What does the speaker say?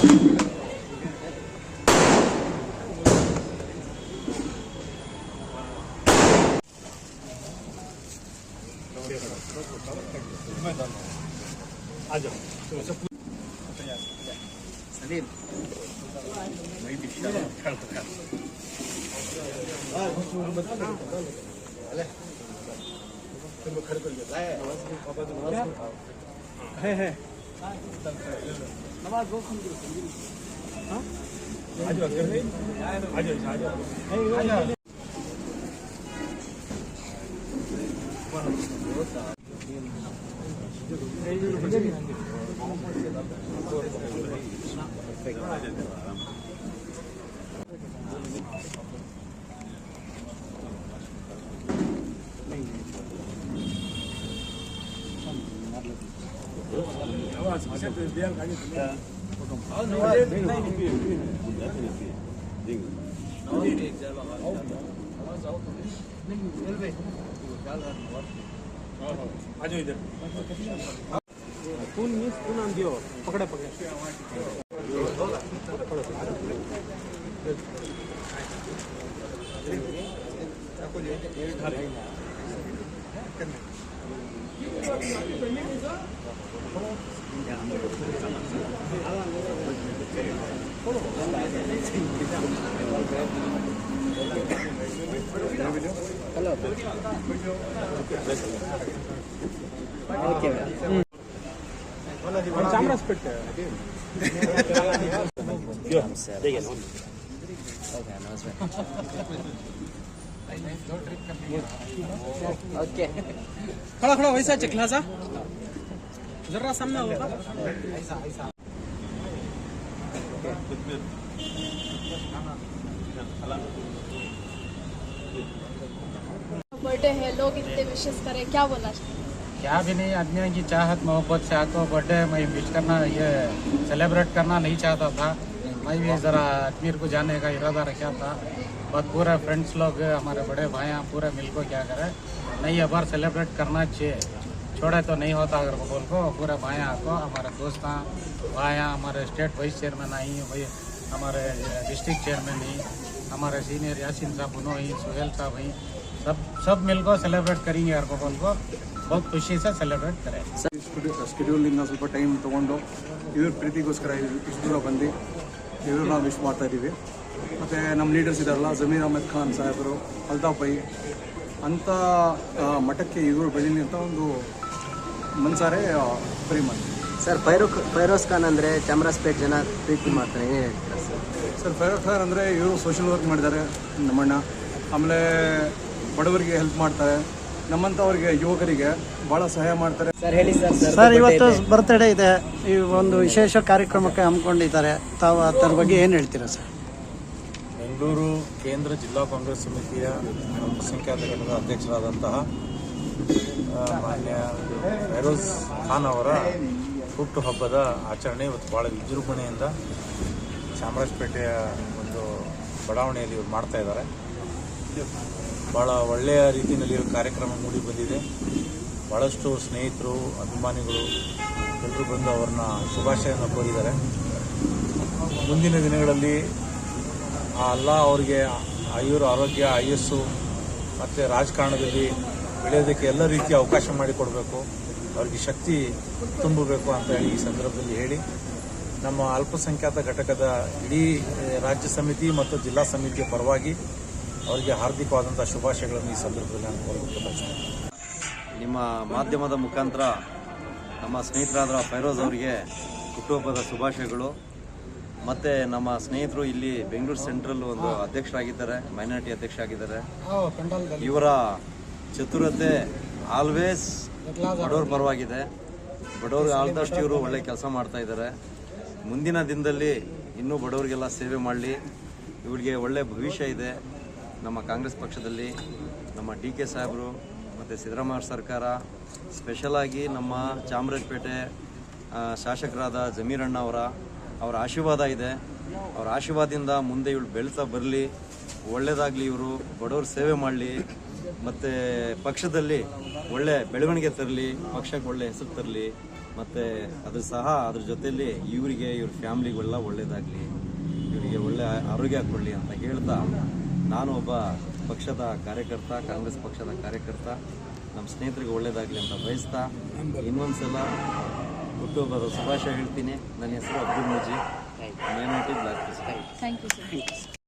Salim. May bibigyan ako. Ah, gusto mo ba ito? Ala. Tumukar ko yun. Ay, ay. Hey, hey. नमाज वो समझो आज आज आज आज Spoon means spoon आन दियो पकड़े पकड़े Good. Okay, no, that's right. Okay खड़ा खड़ा वैसा चिखला सा जरा सामने होगा। बर्थडे है लोग इतने विशेष करें? क्या बोला? क्या भी नहीं आदमी की चाहत मोहब्बत से आपको बर्थडे मैं विश करना ये सेलिब्रेट करना नहीं चाहता था। मैं भी ज़रा अजमेर को जाने का इरादा रखा था। बट पूरे फ्रेंड्स लोग हमारे बड़े भाई पूरे मिल को क्या करें नहीं अब बार सेलिब्रेट करना चाहिए छोड़े तो नहीं होता अगर बोल को पूरे भाइयों को हमारे दोस्त भाइयाँ हमारे स्टेट वाइस चेयरमैन आई वही हमारे डिस्ट्रिक्ट चेयरमैन ही हमारे सीनियर यासिन साहब उन्होंने ही सुहेल साहब ही सब सब मिलकर सेलिब्रेट करेंगे हर बोल को बहुत खुशी से सेलिब्रेट करें ಸ್ಕೆಡ್ಯೂಲಿಂದ ಸ್ವಲ್ಪ ಟೈಮ್ ತೊಗೊಂಡು ಇವ್ರ ಪ್ರೀತಿಗೋಸ್ಕರ ಇಷ್ಟು ದೂರ ಬಂದು ಇವ್ರನ್ನ ವಿಶ್ ಮಾಡ್ತಾ ಇದ್ದೀವಿ ಮತ್ತು ನಮ್ಮ ಲೀಡರ್ಸ್ ಇದ್ದಾರಲ್ಲ ಜಮೀರ್ ಅಹಮದ್ ಖಾನ್ ಸಾಹೇಬರು ಅಲ್ತಾಫೈ ಅಂಥ ಮಠಕ್ಕೆ ಇವರು ಬೆಳೀಲಿ ಅಂತ ಒಂದು ಮನ್ಸಾರೆ ಫ್ರೀ ಸರ್ ಫೈರೋ ಫೈರೋಸ್ ಖಾನ್ ಅಂದರೆ ಚಾಮರಾಜಪೇಟೆ ಜನ ಪ್ರೀತಿ ಮಾಡ್ತಾರೆ ಏನು ಹೇಳ್ತೀರಾ ಸರ್ ಸರ್ ಫೈರೋಸ್ ಸರ್ ಅಂದರೆ ಇವರು ಸೋಷಿಯಲ್ ವರ್ಕ್ ಮಾಡಿದ್ದಾರೆ ನಮ್ಮಣ್ಣ. ಆಮೇಲೆ ಬಡವರಿಗೆ ಹೆಲ್ಪ್ ಮಾಡ್ತಾರೆ. ನಮ್ಮಂಥವ್ರಿಗೆ ಯುವಕರಿಗೆ ಭಾಳ ಸಹಾಯ ಮಾಡ್ತಾರೆ. ಸರ್ ಹೇಳಿ ಸರ್ ಸರ್ ಇವತ್ತು ಬರ್ತ್ಡೇ ಇದೆ. ಈ ಒಂದು ವಿಶೇಷ ಕಾರ್ಯಕ್ರಮಕ್ಕೆ ಹಮ್ಮಿಕೊಂಡಿದ್ದಾರೆ. ತಾವು ಅದರ ಬಗ್ಗೆ ಏನು ಹೇಳ್ತೀರಾ ಸರ್ ಬೆಂಗಳೂರು ಕೇಂದ್ರ ಜಿಲ್ಲಾ ಕಾಂಗ್ರೆಸ್ ಸಮಿತಿಯ ಅಲ್ಪಸಂಖ್ಯಾತ ಘಟಕದ ಅಧ್ಯಕ್ಷರಾದಂತಹ ಮಾನ್ಯ ಫೈರೋಜ್ ಖಾನ್ ಅವರ ಹುಟ್ಟುಹಬ್ಬದ ಆಚರಣೆ ಇವತ್ತು ಭಾಳ ವಿಜೃಂಭಣೆಯಿಂದ ಚಾಮರಾಜಪೇಟೆಯ ಒಂದು ಬಡಾವಣೆಯಲ್ಲಿ ಇವರು ಮಾಡ್ತಾ ಇದ್ದಾರೆ. ಭಾಳ ಒಳ್ಳೆಯ ರೀತಿಯಲ್ಲಿ ಕಾರ್ಯಕ್ರಮ ಮೂಡಿ ಬಂದಿದೆ. ಭಾಳಷ್ಟು ಸ್ನೇಹಿತರು, ಅಭಿಮಾನಿಗಳು ಎಲ್ಲರೂ ಬಂದು ಅವ್ರನ್ನ ಶುಭಾಶಯವನ್ನು ಕೋರಿದ್ದಾರೆ. ಮುಂದಿನ ದಿನಗಳಲ್ಲಿ ಅಲ್ಲ ಅವರಿಗೆ ಆಯುರ್ ಆರೋಗ್ಯ, ಆಯಸ್ಸು ಮತ್ತು ರಾಜಕಾರಣದಲ್ಲಿ ಬೆಳೆಯೋದಕ್ಕೆ ಎಲ್ಲ ರೀತಿಯ ಅವಕಾಶ ಮಾಡಿಕೊಡಬೇಕು ಅವರಿಗೆ ಶಕ್ತಿ ತುಂಬಬೇಕು ಅಂತ ಹೇಳಿ ಈ ಸಂದರ್ಭದಲ್ಲಿ ಹೇಳಿ. ನಮ್ಮ ಅಲ್ಪಸಂಖ್ಯಾತ ಘಟಕದ ಇಡೀ ರಾಜ್ಯ ಸಮಿತಿ ಮತ್ತು ಜಿಲ್ಲಾ ಸಮಿತಿಯ ಪರವಾಗಿ ಅವರಿಗೆ ಹಾರ್ದಿಕವಾದಂಥ ಶುಭಾಶಯಗಳನ್ನು ಈ ಸಂದರ್ಭದಲ್ಲಿ ನಾನು ಕೋರಬೇಕು ನಿಮ್ಮ ಮಾಧ್ಯಮದ ಮುಖಾಂತರ ನಮ್ಮ ಸ್ನೇಹಿತರಾದ ಫೈರೋಜ್ ಅವರಿಗೆ ಹುಟ್ಟುಹಬ್ಬದ ಶುಭಾಶಯಗಳು. ಮತ್ತು ನಮ್ಮ ಸ್ನೇಹಿತರು ಇಲ್ಲಿ ಬೆಂಗಳೂರು ಸೆಂಟ್ರಲ್ ಒಂದು ಅಧ್ಯಕ್ಷರಾಗಿದ್ದಾರೆ ಮೈನಾರಿಟಿ ಅಧ್ಯಕ್ಷರಾಗಿದ್ದಾರೆ. ಇವರ ಚತುರತೆ ಆಲ್ವೇಸ್ ಬಡವ್ರ ಪರವಾಗಿದೆ. ಬಡವ್ರಿಗೆ ಆಲ್ದಷ್ಟು ಇವರು ಒಳ್ಳೆ ಕೆಲಸ ಮಾಡ್ತಾ ಇದ್ದಾರೆ. ಮುಂದಿನ ದಿನದಲ್ಲಿ ಇನ್ನೂ ಬಡವರಿಗೆಲ್ಲ ಸೇವೆ ಮಾಡಲಿ. ಇವರಿಗೆ ಒಳ್ಳೆ ಭವಿಷ್ಯ ಇದೆ. ನಮ್ಮ ಕಾಂಗ್ರೆಸ್ ಪಕ್ಷದಲ್ಲಿ ನಮ್ಮ ಡಿ ಕೆ ಸಾಹೇಬರು ಮತ್ತು ಸಿದ್ದರಾಮಯ್ಯ ಸರ್ಕಾರ ಸ್ಪೆಷಲಾಗಿ ನಮ್ಮ ಚಾಮರಾಜಪೇಟೆ ಶಾಸಕರಾದ ಜಮೀರಣ್ಣ ಅವರ ಅವರ ಆಶೀರ್ವಾದ ಇದೆ. ಅವರ ಆಶೀರ್ವಾದದಿಂದ ಮುಂದೆ ಇವಳು ಬೆಳೀತಾ ಬರಲಿ ಒಳ್ಳೆಯದಾಗಲಿ ಇವರು, ಬಡವ್ರ ಸೇವೆ ಮಾಡಲಿ, ಮತ್ತು ಪಕ್ಷದಲ್ಲಿ ಒಳ್ಳೆ ಬೆಳವಣಿಗೆ ತರಲಿ, ಪಕ್ಷಕ್ಕೆ ಒಳ್ಳೆ ಹೆಸರು ತರಲಿ, ಮತ್ತು ಅದ್ರ ಸಹ ಅದ್ರ ಜೊತೆಯಲ್ಲಿ ಇವರಿಗೆ, ಇವ್ರ ಫ್ಯಾಮ್ಲಿಗೆಲ್ಲ ಒಳ್ಳೇದಾಗಲಿ, ಇವರಿಗೆ ಒಳ್ಳೆ ಆರೋಗ್ಯ ಕೊಡಲಿ ಅಂತ ಹೇಳ್ತಾ ನಾನು ಒಬ್ಬ ಪಕ್ಷದ ಕಾರ್ಯಕರ್ತ, ಕಾಂಗ್ರೆಸ್ ಪಕ್ಷದ ಕಾರ್ಯಕರ್ತ. ನಮ್ಮ ಸ್ನೇಹಿತರಿಗೆ ಒಳ್ಳೇದಾಗಲಿ ಅಂತ ಬಯಸ್ತಾ ಇನ್ನೊಂದ್ಸಲ ಹುಟ್ಟುಹಬ್ಬದ ಶುಭಾಶಯ ಹೇಳ್ತೀನಿ. ನನ್ನ ಹೆಸರು ಅಬ್ದುಲ್ ಮುಜಿ ನೇಮಿಟೆಡ್ ಬ್ಲಾಕ್ ಥ್ಯಾಂಕ್ ಯು